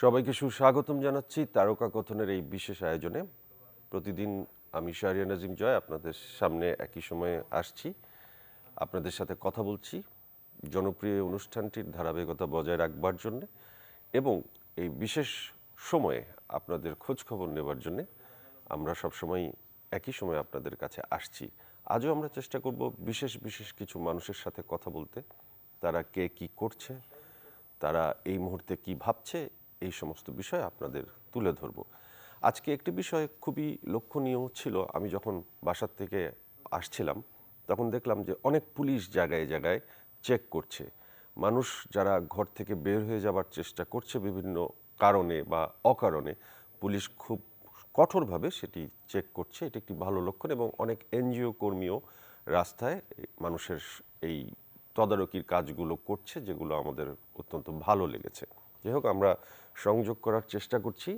সবাইকে সুস্বাগতম জানাচ্ছি তারকা কথনের এই বিশেষ আয়োজনে। প্রতিদিন আমি শাহরিয়া নাজিম জয় আপনাদের সামনে একই সময়ে আসছি। আপনাদের সাথে কথা বলছি জনপ্রিয় অনুষ্ঠানটির ধারাবাহিকতা বজায় রাখবার জন্য এবং এই বিশেষ সময়ে আপনাদের খোঁজ খবর নেবার জন্য আমরা সবসময় একই সময় আপনাদের কাছে আসছি। আজও আমরা চেষ্টা করব বিশেষ বিশেষ কিছু মানুষের সাথে কথা বলতে। তারা কে কি করছে? তারা এই মুহূর্তে কি ভাবছে? এই সমস্ত বিষয় আপনাদের তুলে ধরব। আজকে একটি বিষয় খুবই লক্ষণীয় ছিল। আমি যখন বাসার থেকে আসছিলাম, তখন দেখলাম যে অনেক পুলিশ জায়গায় জায়গায় চেক করছে। মানুষ যারা ঘর থেকে বের হয়ে যাবার চেষ্টা করছে বিভিন্ন কারণে বা অকারণে, পুলিশ খুব কঠোরভাবে সেটি চেক করছে। এটি একটি ভালো লক্ষণ এবং অনেক এনজিও কর্মীও রাস্তায় মানুষের এই তদারকির কাজগুলো করছে, যেগুলো আমাদের অত্যন্ত ভালো লেগেছে। যাই হোক, আমরা সংযোগ করার চেষ্টা করছি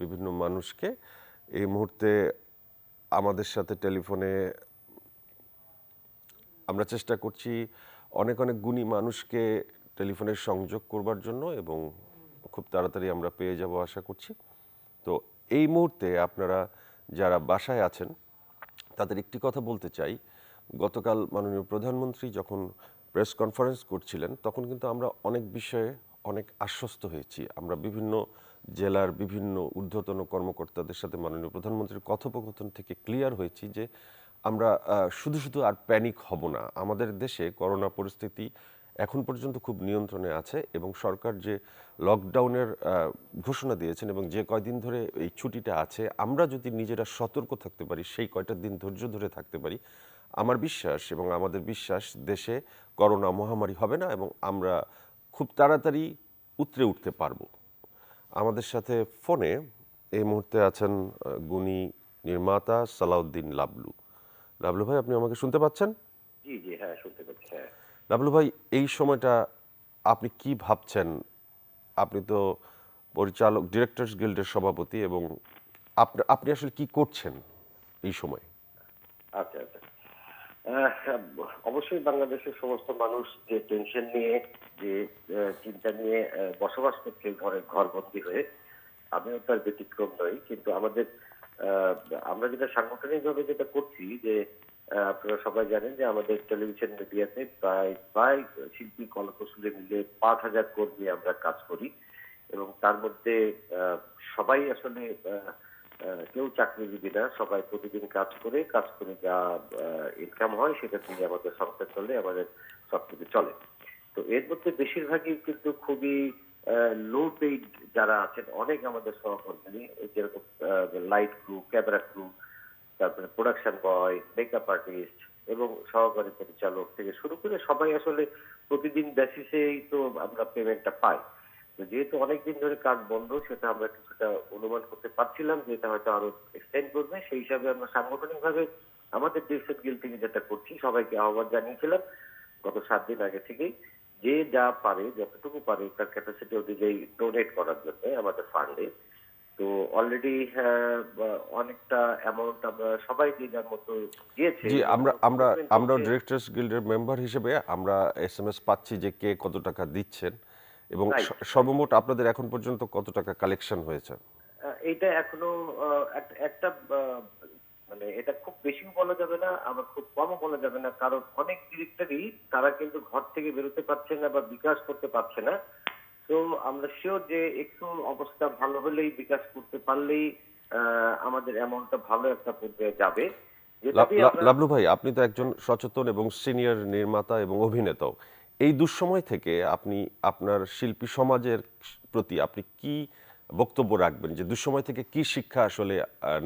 বিভিন্ন মানুষকে। এই মুহূর্তে আমাদের সাথে টেলিফোনে আমরা চেষ্টা করছি অনেক অনেক গুণী মানুষকে টেলিফোনে সংযোগ করবার জন্য এবং খুব তাড়াতাড়ি আমরা পেয়ে যাব আশা করছি। তো এই মুহূর্তে আপনারা যারা বাসায় আছেন, তাদের একটি কথা বলতে চাই। গতকাল মাননীয় প্রধানমন্ত্রী যখন প্রেস কনফারেন্স করছিলেন, তখন কিন্তু আমরা অনেক বিষয়ে অনেক আশ্বস্ত হয়েছি। আমরা বিভিন্ন জেলার বিভিন্ন ঊর্ধ্বতন কর্মকর্তাদের সাথে মাননীয় প্রধানমন্ত্রীর কথোপকথন থেকে ক্লিয়ার হয়েছি যে আমরা শুধু শুধু আর প্যানিক হব না। আমাদের দেশে করোনা পরিস্থিতি এখন পর্যন্ত খুব নিয়ন্ত্রণে আছে এবং সরকার যে লকডাউনের ঘোষণা দিয়েছেন এবং যে কয়দিন ধরে এই ছুটিটা আছে, আমরা যদি নিজেরা সতর্ক থাকতে পারি, সেই কয়টা দিন ধৈর্য ধরে থাকতে পারি, আমার বিশ্বাস এবং আমাদের বিশ্বাস দেশে করোনা মহামারী হবে না এবং আমরা খুব তাড়াতাড়ি উতরে উঠতে পারব। আমাদের সাথে ফোনে এই মুহূর্তে আছেন গুণী নির্মাতা সালাউদ্দিন লাবলু। লাবলু ভাই আপনি আমাকে শুনতে পাচ্ছেন? জি জি হ্যাঁ শুনতে পাচ্ছি হ্যাঁ। লাবলু ভাই এই সময়টা আপনি কি ভাবছেন? আপনি তো পরিচালক ডিরেক্টরস গিল্ডের সভাপতি এবং আপনি আপনি আসলে কি করছেন এই সময়? আচ্ছা আচ্ছা। অবশ্যই বাংলাদেশের সমস্ত মানুষ যে টেনশন নিয়ে যে চিন্তা নিয়ে বসবাস করছে ঘরে ঘরবন্দি হয়ে আমিও তার ব্যতিক্রম নই কিন্তু আমাদের আমরা যেটা সাংগঠনিকভাবে যেটা করছি যে আপনারা সবাই জানেন যে আমাদের টেলিভিশন মিডিয়াতে প্রায় প্রায় শিল্পী কলকৌশলী মিলে পাঁচ হাজার কর্মী আমরা কাজ করি এবং তার মধ্যে সবাই আসলে আহ, কেউ চাকরিজীবী না, সবাই প্রতিদিন কাজ করে কাজ করে যা ইনকাম হয় সেটা দিয়ে আমাদের সংসার চলে আমাদের সবকিছু চলে। তো এর মধ্যে বেশিরভাগই কিন্তু খুবই লো পেইড যারা আছেন, অনেক আমাদের সহকর্মী যেরকম লাইট ক্রু ক্যামেরা ক্রু তারপরে প্রোডাকশন বয় মেকআপ আর্টিস্ট এবং সহকারী পরিচালক থেকে শুরু করে সবাই আসলে প্রতিদিন বেসিসেই তো আমরা পেমেন্টটা পাই। যেহেতু অনেকদিন ধরে কাজ বন্ধ সেটা আমরা কিছুটা অনুমান করতে পারছিলাম যে এটা হয়তো আরও এক্সটেন্ড করবে। সেই হিসাবে আমরা সাংগঠনিক ভাবে আমাদের ডিস্ট্রিক্ট গিল থেকে যেটা করছি সবাইকে আহ্বান জানিয়েছিলাম গত সাত দিন আগে থেকেই যে যা পারে যতটুকু পারে তার ক্যাপাসিটি অনুযায়ী ডোনেট করার জন্য আমাদের ফান্ডে তো অলরেডি অনেকটা অ্যামাউন্ট আমরা সবাই যে যার মতো দিয়েছে জি আমরা আমরা আমরা ডিরেক্টরস গিল্ডের মেম্বার হিসেবে আমরা এস এম এস পাচ্ছি যে কে কত টাকা দিচ্ছেন। এবং সর্বমোট আপনাদের এখন পর্যন্ত কত টাকা কালেকশন হয়েছে? এইটা এখনও একটা মানে এটা খুব বেশিও বলা যাবে না আবার খুব কমও বলা যাবে না কারণ অনেক ডিরেক্টরই তারা কিন্তু ঘর থেকে বেরোতে পারছে না বা বিকাশ করতে পারছে না। তো আমরা শিওর যে একটু অবস্থা ভালো হলেই বিকাশ করতে পারলেই আহ, আমাদের অ্যামাউন্টটা ভালো একটা পর্যায়ে যাবে। যেটা লা- দিয়ে লা- আমরা- লাবলু ভাই আপনি তো একজন সচেতন এবং সিনিয়র নির্মাতা এবং অভিনেতাও। এই দুঃসময় থেকে আপনি আপনার শিল্পী সমাজের প্রতি আপনি কি বক্তব্য রাখবেন? যে দুঃসময় থেকে কি শিক্ষা আসলে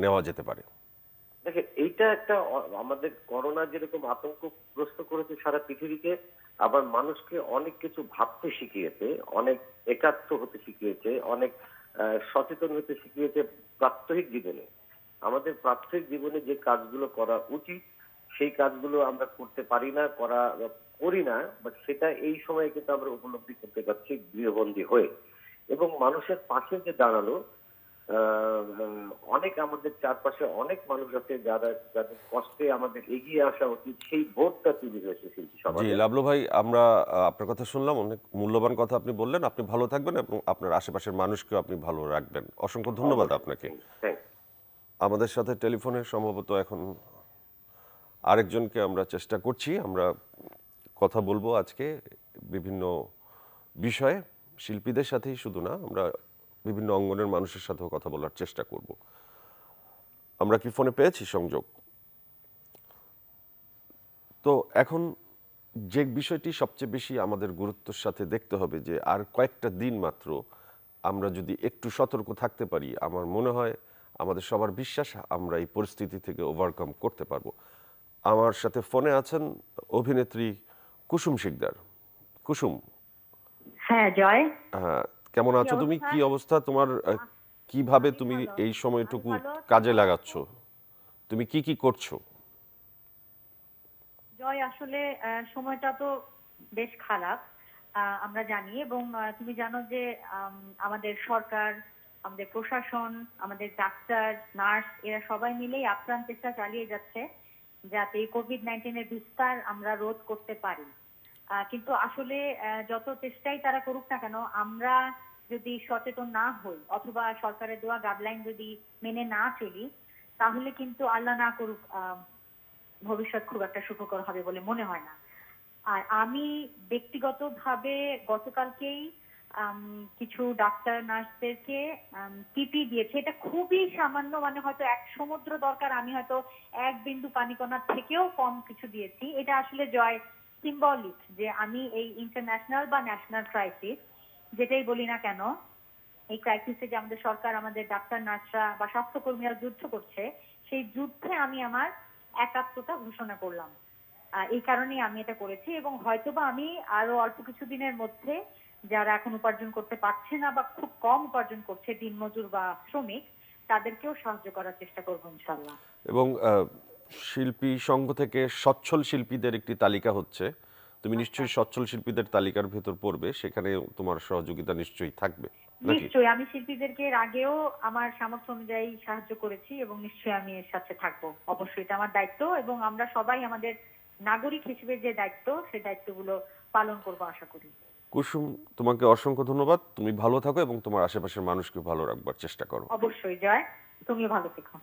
নেওয়া যেতে পারে? দেখেন, এইটা একটা আমাদের করোনা যেরকম আতঙ্কগ্রস্ত করেছে সারা পৃথিবীকে, আবার মানুষকে অনেক কিছু ভাবতে শিখিয়েছে, অনেক একাত্ম হতে শিখিয়েছে, অনেক সচেতন হতে শিখিয়েছে প্রাত্যহিক জীবনে। আমাদের প্রাত্যহিক জীবনে যে কাজগুলো করা উচিত, সেই কাজগুলো আমরা করতে পারি না, করা করি না বাট সেটা এই সময়ে কিন্তু আমরা উপলব্ধি করতে পারছি গৃহবন্দী হয়ে। এবং মানুষের পাশে যে দাঁড়াল অনেক আমাদের চারপাশে অনেক মানুষ আছে যারা যাদের কষ্টে আমাদের এগিয়ে আসা উচিত সেই বোধটা তৈরি হয়েছে শিল্পী জি লাবলু ভাই আমরা আপনার কথা শুনলাম অনেক মূল্যবান কথা আপনি বললেন। আপনি ভালো থাকবেন এবং আপনার আশেপাশের মানুষকেও আপনি ভালো রাখবেন। অসংখ্য ধন্যবাদ আপনাকে। আমাদের সাথে টেলিফোনে সম্ভবত এখন আরেকজনকে আমরা চেষ্টা করছি। আমরা কথা বলব আজকে বিভিন্ন বিষয়ে। শিল্পীদের সাথেই শুধু না, আমরা বিভিন্ন অঙ্গনের মানুষের সাথেও কথা বলার চেষ্টা করব। আমরা কি ফোনে পেয়েছি সংযোগ? তো এখন যে বিষয়টি সবচেয়ে বেশি আমাদের গুরুত্বের সাথে দেখতে হবে যে, আর কয়েকটা দিন মাত্র আমরা যদি একটু সতর্ক থাকতে পারি, আমার মনে হয় আমাদের সবার বিশ্বাস আমরা এই পরিস্থিতি থেকে ওভারকাম করতে পারব। আমার সাথে ফোনে আছেন অভিনেত্রী কুসুম শিকদার। কুসুম। হ্যাঁ জয়। হ্যাঁ, কেমন আছো তুমি? কি অবস্থা? তোমার? কীভাবে তুমি এই সময়টুকু কাজে লাগাচ্ছ? তুমি কি কি করছ? জয় আসলে সময়টা তো বেশ খারাপ আমরা জানি এবং তুমি জানো যে আমাদের সরকার আমাদের প্রশাসন আমাদের ডাক্তার নার্স এরা সবাই মিলেই আপ্রাণ চেষ্টা চালিয়ে যাচ্ছে যাতে কোভিড নাইন্টিনের বিস্তার আমরা রোধ করতে পারি। কিন্তু আসলে যত চেষ্টাই তারা করুক না কেন, আমরা যদি সচেতন না হই, অথবা সরকারের দেওয়া গাইডলাইন যদি মেনে না চলি, তাহলে কিন্তু আল্লাহ না করুক ভবিষ্যৎ খুব একটা সুখকর হবে বলে মনে হয় না। আর আমি ব্যক্তিগতভাবে গতকালকেই কিছু ডাক্তার, নার্সদেরকে পিপি দিয়েছি। এটা খুবই সামান্য মানে হয়তো এক সমুদ্র দরকার। আমি হয়তো এক বিন্দু পানি কণার থেকেও কম কিছু দিয়েছি। এটা আসলে জয় সিম্বলিক যে আমি এই ইন্টারন্যাশনাল বা ন্যাশনাল ক্রাইসিস যেটাই বলি না কেন, এই ক্রাইসিসে যে আমাদের সরকার, আমাদের ডাক্তার, নার্সরা বা স্বাস্থ্যকর্মীরা যুদ্ধ করছে, সেই যুদ্ধে আমি আমার একাত্মতা ঘোষণা করলাম। এই কারণেই আমি এটা করেছি এবং হয়তোবা আমি আরও অল্প কিছু দিনের মধ্যে যারা এখন উপার্জন করতে পারছে না বা খুব কম উপার্জন করছে দিনমজুর বা শ্রমিক, তাদেরকেও সাহায্য করার চেষ্টা করব ইনশাল্লাহ এবং শিল্পী সংঘ থেকে সচ্ছল শিল্পীদের একটি তালিকা হচ্ছে। তুমি নিশ্চয়ই সচ্ছল শিল্পীদের তালিকার ভেতর পড়বে সেখানে তোমার সহযোগিতা নিশ্চয়ই থাকবে নিশ্চয়ই আমি শিল্পীদেরকে এর আগেও আমার সামর্থ্য অনুযায়ী সাহায্য করেছি এবং নিশ্চয়ই আমি এর সাথে থাকব। অবশ্যই এটা আমার দায়িত্ব এবং আমরা সবাই আমাদের নাগরিক হিসেবে যে দায়িত্ব সেই দায়িত্বগুলো পালন করব আশা করি। কুসুম তোমাকে অসংখ্য ধন্যবাদ। তুমি ভালো থাকো এবং তোমার আশেপাশের মানুষকে ভালো রাখবার চেষ্টা করো। অবশ্যই জয়। তুমিও ভালো থেকো।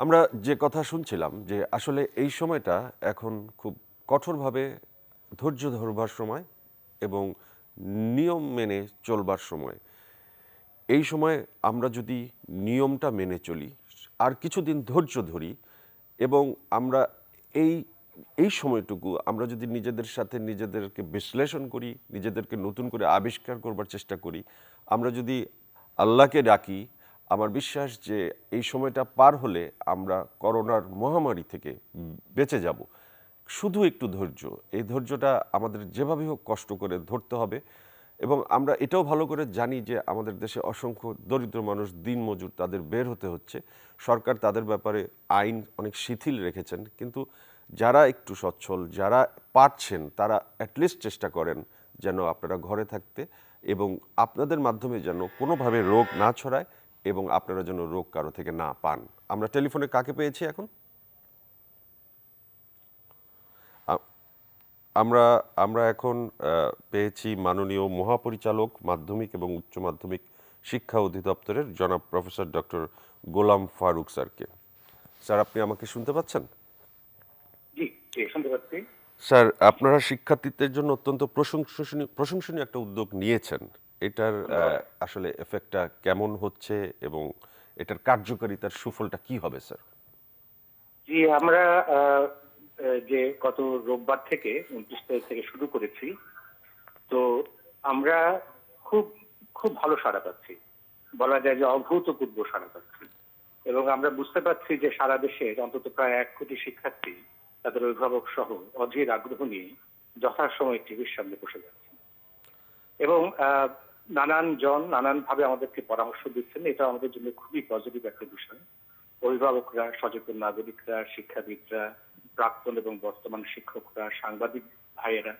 আমরা যে কথা শুনছিলাম যে আসলে এই সময়টা এখন খুব কঠোরভাবে ধৈর্য ধরবার সময় এবং নিয়ম মেনে চলবার সময়। এই সময় আমরা যদি নিয়মটা মেনে চলি, আর কিছুদিন ধৈর্য ধরি এবং আমরা এই এই সময়টুকু আমরা যদি নিজেদের সাথে নিজেদেরকে বিশ্লেষণ করি, নিজেদেরকে নতুন করে আবিষ্কার করবার চেষ্টা করি, আমরা যদি আল্লাহকে ডাকি আমার বিশ্বাস যে এই সময়টা পার হলে আমরা করোনার মহামারী থেকে বেঁচে যাব। শুধু একটু ধৈর্য, এই ধৈর্যটা আমাদের যেভাবে হোক কষ্ট করে ধরতে হবে এবং আমরা এটাও ভালো করে জানি যে আমাদের দেশে অসংখ্য দরিদ্র মানুষ দিনমজুর তাদের বের হতে হচ্ছে। সরকার তাদের ব্যাপারে আইন অনেক শিথিল রেখেছেন, কিন্তু যারা একটু সচ্ছল, যারা পারছেন, তারা অ্যাটলিস্ট চেষ্টা করেন যেন আপনারা ঘরে থাকতে এবং আপনাদের মাধ্যমে যেন কোনোভাবে রোগ না ছড়ায়। এবং আপনারা যেন রোগ কারও থেকে না পান। আমরা টেলিফোনে কাকে পেয়েছি এখন? আমরা আমরা এখন পেয়েছি মাননীয় মহাপরিচালক মাধ্যমিক এবং উচ্চ মাধ্যমিক শিক্ষা অধিদপ্তরের জনাব প্রফেসর ডক্টর গোলাম ফারুক স্যারকে। স্যার আপনি আমাকে শুনতে পাচ্ছেন? স্যার আপনারা শিক্ষার্থীদের জন্য অত্যন্ত প্রশংসনীয় প্রশংসনীয় একটা উদ্যোগ নিয়েছেন। এটার আসলে এফেক্টটা কেমন হচ্ছে এবং এটার কার্যকারিতার সুফলটা কি হবে স্যার জি আমরা যে গত রোববার থেকে উনত্রিশ তারিখ থেকে শুরু করেছি তো আমরা খুব খুব ভালো সাড়া পাচ্ছি। বলা যায় যে অভূতপূর্ব সাড়া পাচ্ছি। এবং আমরা বুঝতে পারছি যে সারা দেশে অন্তত প্রায় এক কোটি শিক্ষার্থী তাদের অভিভাবক সহ অধীর আগ্রহ নিয়ে যথাসময়ে টিভির সামনে বসে যাচ্ছে। এবং আহ, নানান জন নানান ভাবে আমাদেরকে পরামর্শ দিচ্ছেন। এটা আমাদের জন্য খুবই পজিটিভ একটা বিষয়। অভিভাবকরা, সচেতন নাগরিকরা, শিক্ষাবিদরা, প্রাক্তন এবং বর্তমান শিক্ষকরা, সাংবাদিক ভাইয়েরা,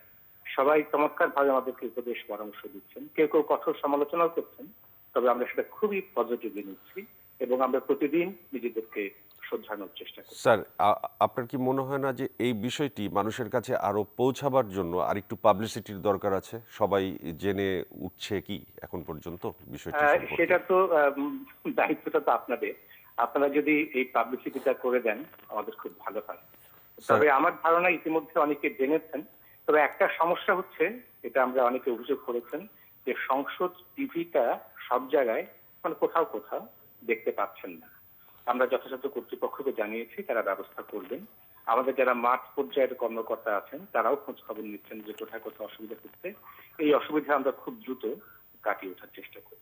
সবাই চমৎকার ভাবে আমাদেরকে উপদেশ পরামর্শ দিচ্ছেন। কেউ কেউ কঠোর সমালোচনাও করছেন, তবে আমরা সেটা খুবই পজিটিভলি নিচ্ছি এবং আমরা প্রতিদিন নিজেদেরকে শোধরানোর চেষ্টা করি স্যার আপনার কি মনে হয় না যে এই বিষয়টি মানুষের কাছে আরও পৌঁছাবার জন্য আর একটু পাবলিসিটির দরকার আছে? সবাই জেনে উঠছে কি এখন পর্যন্ত বিষয়টি সেটা তো দায়িত্বটা তো আপনাদের। আপনারা যদি এই পাবলিসিটিটা করে দেন আমাদের খুব ভালো হয়। তবে আমার ধারণা ইতিমধ্যে অনেকে জেনেছেন। তবে একটা সমস্যা হচ্ছে এটা আমরা অনেকে অভিযোগ করেছেন যে সংসদ টিভিটা সব জায়গায় মানে কোথাও কোথাও দেখতে পাচ্ছেন না। আমরা যথাযথ কর্তৃপক্ষকে জানিয়েছি তারা ব্যবস্থা করবেন। আমাদের যারা মাঠ পর্যায়ের কর্মকর্তা আছেন তারাও খোঁজ খবর নিচ্ছেন যে কোথায় কোথাও অসুবিধা হচ্ছে। এই অসুবিধা আমরা খুব দ্রুত কাটিয়ে ওঠার চেষ্টা করি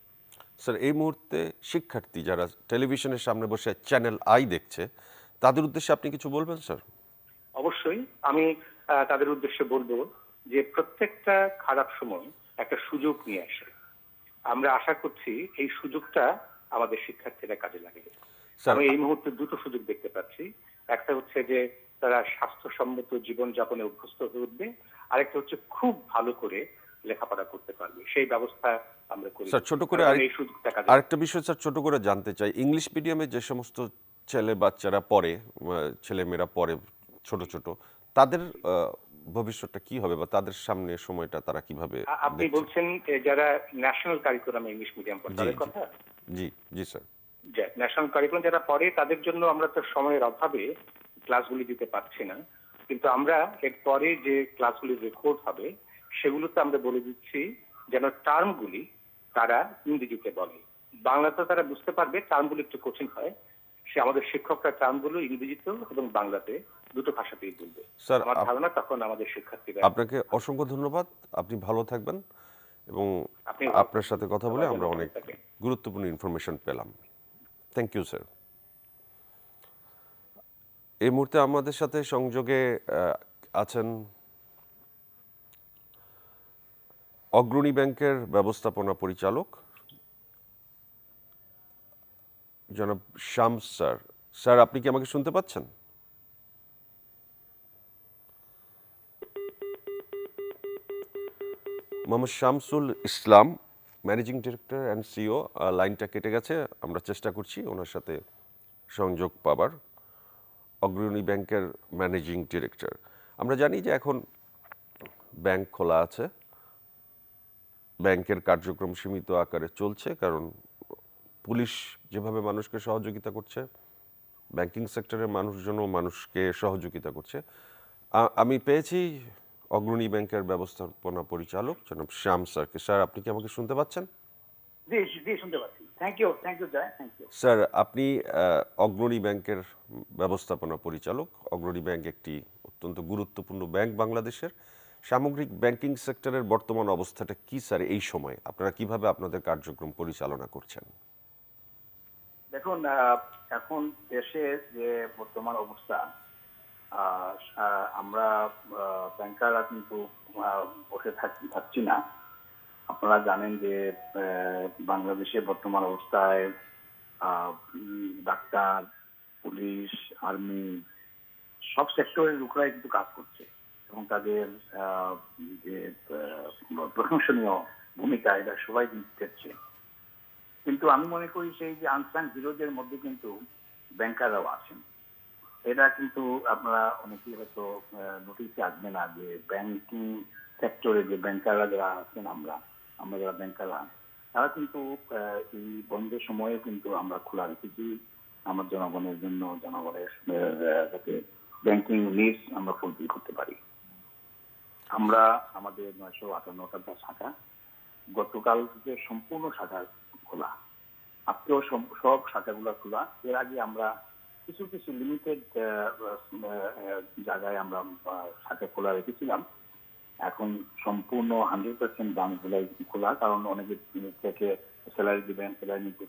স্যার এই মুহূর্তে শিক্ষার্থী যারা টেলিভিশনের সামনে বসে চ্যানেল আই দেখছে তাদের উদ্দেশ্যে আপনি কিছু বলবেন স্যার? অবশ্যই। আমি তাদের উদ্দেশ্যে বলব যে প্রত্যেকটা খারাপ সময় একটা সুযোগ নিয়ে আসে। আমরা আশা করছি এই সুযোগটা আমাদের শিক্ষার্থীরা কাজে লাগে আমি এই মুহূর্তে দুটো সুযোগ দেখতে পাচ্ছি। একটা হচ্ছে যে তারা স্বাস্থ্যসম্মত জীবন যাপনে অভ্যস্ত হয়ে উঠবে। আরেকটা হচ্ছে খুব ভালো করে লেখাপড়া করতে পারবে। সেই ব্যবস্থা আমরা করি। স্যার, ছোট করে আরেকটা বিষয় স্যার ছোট করে জানতে চাই। ইংলিশ মিডিয়ামে যে সমস্ত ছেলে বাচ্চারা পড়ে ছেলে মেয়েরা পড়ে ছোট ছোট তাদের ভবিষ্যৎটা কি হবে বা তাদের সামনে সময়টা তারা কীভাবে আপনি বলছেন যারা ন্যাশনাল কারিকুলামে ইংলিশ মিডিয়াম পড়ে তাদের কথা? জি জি স্যার। ন্যাশনাল কারিকুলাম যারা পড়ে তাদের জন্য আমরা তো সময়ের অভাবে ক্লাসগুলি দিতে পারছি না। কিন্তু আমরা এর পরে যে ক্লাসগুলি রেকর্ড হবে সেগুলোতে আমরা বলে দিচ্ছি যেন টার্মগুলি তারা ইংরেজিতে বলে। বাংলাতে তারা বুঝতে পারবে টার্মগুলি একটু কঠিন হয়। সে আমাদের শিক্ষকরা টার্মগুলো ইংরেজিতেও এবং বাংলাতে দুটো ভাষাতেই বলবে। স্যার আমার ধারণা তখন আমাদের শিক্ষার্থীরা আপনাকে অসংখ্য ধন্যবাদ। আপনি ভালো থাকবেন এবং আপনি আপনার সাথে কথা বলে আমরা অনেক গুরুত্বপূর্ণ ইনফরমেশন পেলাম। থ্যাংক ইউ স্যার এই মুহূর্তে আমাদের সাথে সংযোগে আছেন অগ্রণী ব্যাংকের ব্যবস্থাপনা পরিচালক, জনাব শামস স্যার। স্যার, আপনি কি আমাকে শুনতে পাচ্ছেন? Mohammad Shamsul Islam managing director and CEO লাইনটা কেটে গেছে। আমরা চেষ্টা করছি ওনার সাথে সংযোগ পাবার। অগ্রণী ব্যাংকের ম্যানেজিং ডিরেক্টর আমরা জানি যে এখন ব্যাংক খোলা আছে। ব্যাংকের কার্যক্রম সীমিত আকারে চলছে, কারণ পুলিশ যেভাবে মানুষকে সহযোগিতা করছে, ব্যাংকিং সেক্টরের মানুষজনও মানুষকে সহযোগিতা করছে। আমি পেয়েছি অগ্রণী ব্যাংকের ব্যবস্থাপনা পরিচালক জনাব শ্যাম স্যারকে। স্যার আপনি কি আমাকে শুনতে পাচ্ছেন? স্যার আপনি অগ্রণী ব্যাংকের ব্যবস্থাপনা পরিচালক। অগ্রণী ব্যাংক একটি অত্যন্ত গুরুত্বপূর্ণ ব্যাংক বাংলাদেশের। সামগ্রিক ব্যাংকিং সেক্টরের বর্তমান অবস্থাটা কি স্যার এই সময়? আপনারা কীভাবে আপনাদের কার্যক্রম পরিচালনা করছেন? দেখুন এখন দেশে যে বর্তমান অবস্থা আমরা ব্যাংকাররা কিন্তু বসে থাক- থাকছি না। আপনারা জানেন যে বাংলাদেশে বর্তমান অবস্থায় ডাক্তার, পুলিশ, আর্মি, সব সেক্টরের লোকরাই কিন্তু কাজ করছে। এবং তাদের যে প্রশংসনীয় ভূমিকা, এটা সবাই দেখছে। কিন্তু আমি মনে করি সেই যে আনসাং হিরোদের মধ্যে কিন্তু ব্যাংকাররাও আছেন। এটা কিন্তু আপনারা অনেকেই হয়তো নোটিশে আসবে না যে ব্যাংকিং সেক্টরে যে ব্যাংকাররা যারা আছেন আমরা আমরা যারা ব্যাংকাররা তারা কিন্তু এই বন্ধের সময়ে কিন্তু আমরা খোলা রেখেছি। আমার জনগণের জন্য, জনগণের যাতে ব্যাংকিং নিডস আমরা ফুলফিল করতে পারি। আমরা আমাদের নয়শো আটান্নটা শাখা, গতকাল থেকে সম্পূর্ণ শাখা খোলা। আজকেও সব শাখাগুলো খোলা। এর আগে আমরা কিছু কিছু লিমিটেড জায়গায় আমরা শাখা খোলা রেখেছিলাম। এখন সম্পূর্ণ হান্ড্রেড পার্সেন্ট ব্রাঞ্চগুলাই খোলা কারণ অনেকে থেকে স্যালারি দিবেন স্যালারি নিতে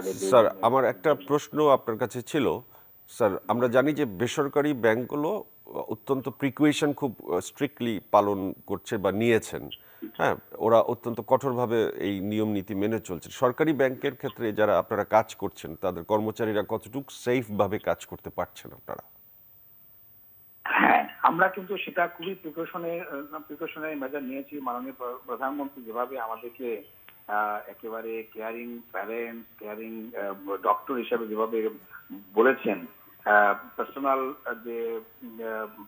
যে- স্যার আমার একটা প্রশ্ন আপনার কাছে ছিল। স্যার আমরা জানি যে বেসরকারি ব্যাংকগুলো অত্যন্ত প্রিকুয়েশন খুব স্ট্রিক্টলি পালন করছে বা নিয়েছেন। হ্যাঁ ওরা অত্যন্ত কঠোরভাবে এই নিয়ম নীতি মেনে চলছে সরকারি ব্যাংকের ক্ষেত্রে যারা আপনারা কাজ করছেন, তাদের কর্মচারীরা কতটুকু সেফভাবে কাজ করতে পারছেন আপনারা? হ্যাঁ আমরা কিন্তু সেটা খুবই প্রিকশনের প্রিকশনারি মেজার নিয়েছি। মাননীয় প্রধানমন্ত্রী যেভাবে আমাদেরকে একেবারে কেয়ারিং প্যারেন্টস কেয়ারিং ডক্টর হিসাবে যেভাবে বলেছেন পার্সোনাল যে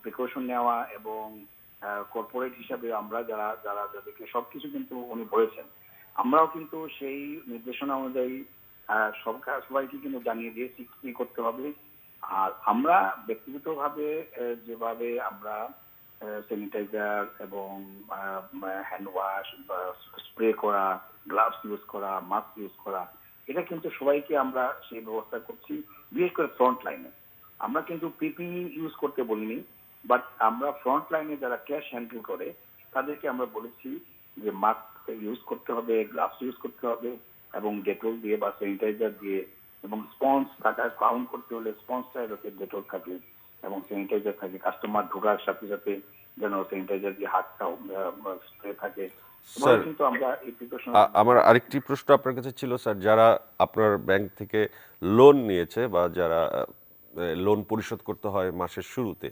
প্রিকশন নেওয়া এবং কর্পোরেট হিসাবে আমরা যারা যারা যাদেরকে সবকিছু কিন্তু উনি বলেছেন আমরাও কিন্তু সেই নির্দেশনা অনুযায়ী সব সবাইকে কিন্তু জানিয়ে দিয়েছি কি করতে হবে। আর আমরা ব্যক্তিগতভাবে আহ, যেভাবে আমরা স্যানিটাইজার এবং হ্যান্ড ওয়াশ বা স্প্রে করা গ্লাভস ইউজ করা মাস্ক ইউজ করা এটা কিন্তু সবাইকে আমরা সেই ব্যবস্থা করছি বিশেষ করে ফ্রন্ট লাইনে আমরা কিন্তু পিপি ইউজ করতে বলিনি বাট আমরা ফ্রন্ট লাইনে যারা ক্যাশ হ্যান্ডেল করে তাদেরকে আমরা বলেছি যে মাস্ক ইউজ করতে হবে গ্লাভস ইউজ করতে হবে এবং ডেটল দিয়ে বা স্যানিটাইজার দিয়ে এবং স্পঞ্জ থাকা কাউন্ট করতে হলে স্পঞ্জটা যাতে ডেটল থাকে এবং স্যানিটাইজার থাকে। কাস্টমার ঢোকার সাথে সাথে যেন স্যানিটাইজার দিয়ে হাতটা স্প্রে থাকে। আমার আরেকটি প্রশ্ন আপনার কাছে ছিল স্যার যারা আপনার ব্যাংক থেকে লোন নিয়েছে বা যারা লোন পরিশোধ করতে হয় মাসের শুরুতে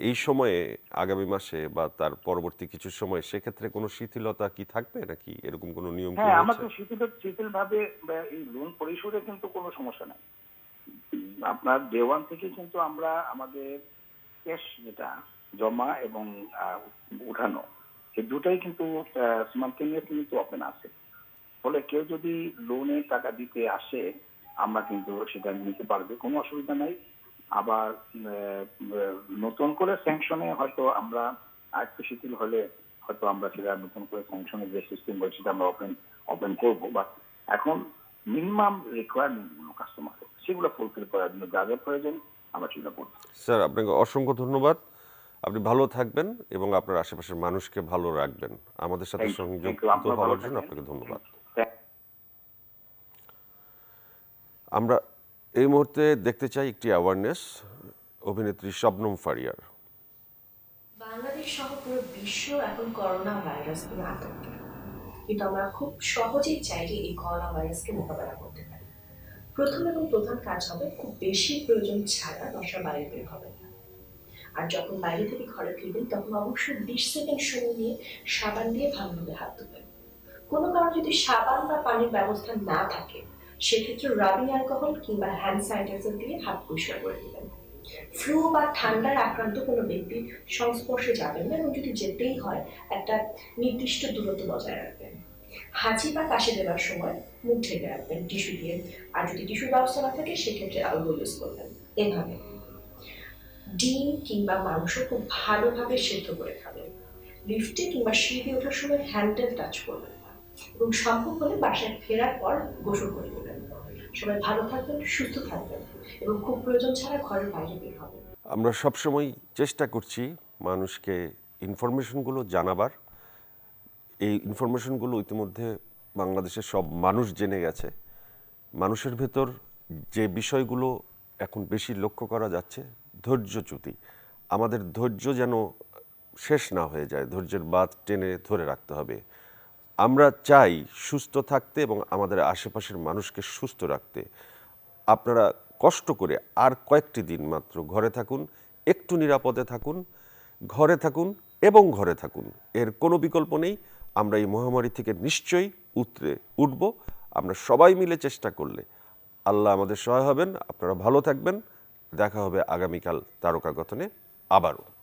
এই সময়ে আগামী মাসে বা তার পরবর্তী কিছু সময় সেক্ষেত্রে কোনো শিথিলতা কি থাকবে নাকি? এরকম কোনো নিয়ম কি হ্যাঁ রয়েছে? আমাদের শিথিল শিথিল ভাবে এই লোন পরিশোধে কিন্তু কোনো সমস্যা নাই। আপনার ডে ওয়ান থেকে কিন্তু আমরা আমাদের ক্যাশ যেটা জমা এবং উঠানো এই দুটাই কিন্তু সিমান্টেনিয়াসলি কিন্তু ওপেন আছে। ফলে কেউ যদি লোনে টাকা দিতে আসে আমরা কিন্তু সেটা নিতে পারবে কোনো অসুবিধা নাই। আবার নতুন করে স্যাংশনে হয়তো আমরা আরেকটু শিথিল হলে হয়তো আমরা সেটা নতুন করে স্যাংশনের যে সিস্টেম রয়েছে সেটা আমরা ওপেন ওপেন করব। বাট এখন মিনিমাম রিকোয়ারমেন্টগুলো কাস্টমারের সেগুলো ফুলফিল করার জন্য যা যা প্রয়োজন আমরা সেগুলো করছি স্যার আপনাকে অসংখ্য ধন্যবাদ। আপনি ভালো থাকবেন এবং আপনার আশেপাশের মানুষকে ভালো রাখবেন। আমাদের সাথে. সংযুক্ত হওয়ার জন্য আপনাকে ধন্যবাদ। আমরা এই মুহূর্তে দেখতে চাই একটি অ্যাওয়ারনেস অভিনেত্রী শবনম ফারিয়ার। বাংলাদেশ সহ পুরো বিশ্ব এখন করোনা ভাইরাস নিয়ে আতঙ্কে। কিন্তু আমরা খুব সহজেই চাইলে এই করোনা ভাইরাসকে মোকাবেলা করতে পারি। প্রথম এবং প্রধান কাজ হবে খুব বেশি প্রয়োজন ছাড়া বাসার বাইরে বের হবেন না। আর যখন বাইরে থেকে ঘরে ফিরবেন, তখন অবশ্যই বিশ সেকেন্ড সময় নিয়ে সাবান দিয়ে ভালোভাবে হাত ধুবেন। কোনো কারণে যদি সাবান বা পানির ব্যবস্থা না থাকে সেক্ষেত্রে রাবিং অ্যালকোহল কিংবা হ্যান্ড স্যানিটাইজার দিয়ে হাত পরিষ্কার করে দিবেন। ফ্লু বা ঠান্ডার আক্রান্ত কোনো ব্যক্তির সংস্পর্শে যাবেন না এবং যদি যেতেই হয়, একটা নির্দিষ্ট দূরত্ব বজায় রাখবেন। হাঁচি বা কাশি দেওয়ার সময় মুখ ঢেকে রাখবেন টিস্যু দিয়ে। আর যদি টিস্যুর ব্যবস্থা না থাকে, সেক্ষেত্রে আলগো ইউজ করবেন। এভাবে। ডিম কিংবা মাংস খুব ভালোভাবে সেদ্ধ করে খাবেন। লিফটে কিংবা সিঁড়ি ওঠার সময় হ্যান্ডেল টাচ করবেন। এবং সম্ভব হলে বাসায় ফেরার পর গোসল করে দেবেন সবাই ভালো থাকবেন, সুস্থ থাকবেন এবং খুব প্রয়োজন ছাড়া ঘরের বাইরে বের হবেন। আমরা সবসময় চেষ্টা করছি মানুষকে ইনফরমেশনগুলো জানাবার। এই ইনফরমেশনগুলো ইতিমধ্যে বাংলাদেশের সব মানুষ জেনে গেছে। মানুষের ভেতর যে বিষয়গুলো এখন বেশি লক্ষ্য করা যাচ্ছে ধৈর্যচ্যুতি আমাদের ধৈর্য যেন শেষ না হয়ে যায়, ধৈর্যের বাদ টেনে ধরে রাখতে হবে। আমরা চাই সুস্থ থাকতে এবং আমাদের আশেপাশের মানুষকে সুস্থ রাখতে। আপনারা কষ্ট করে আর কয়েকটি দিন মাত্র ঘরে থাকুন, একটু নিরাপদে থাকুন, ঘরে থাকুন এবং ঘরে থাকুন। এর কোনো বিকল্প নেই, আমরা এই মহামারী থেকে নিশ্চয়ই উতরে উঠব। আমরা সবাই মিলে চেষ্টা করলে আল্লাহ আমাদের সহায় হবেন। আপনারা ভালো থাকবেন। দেখা হবে আগামীকাল তারকা গঠনে আবারও।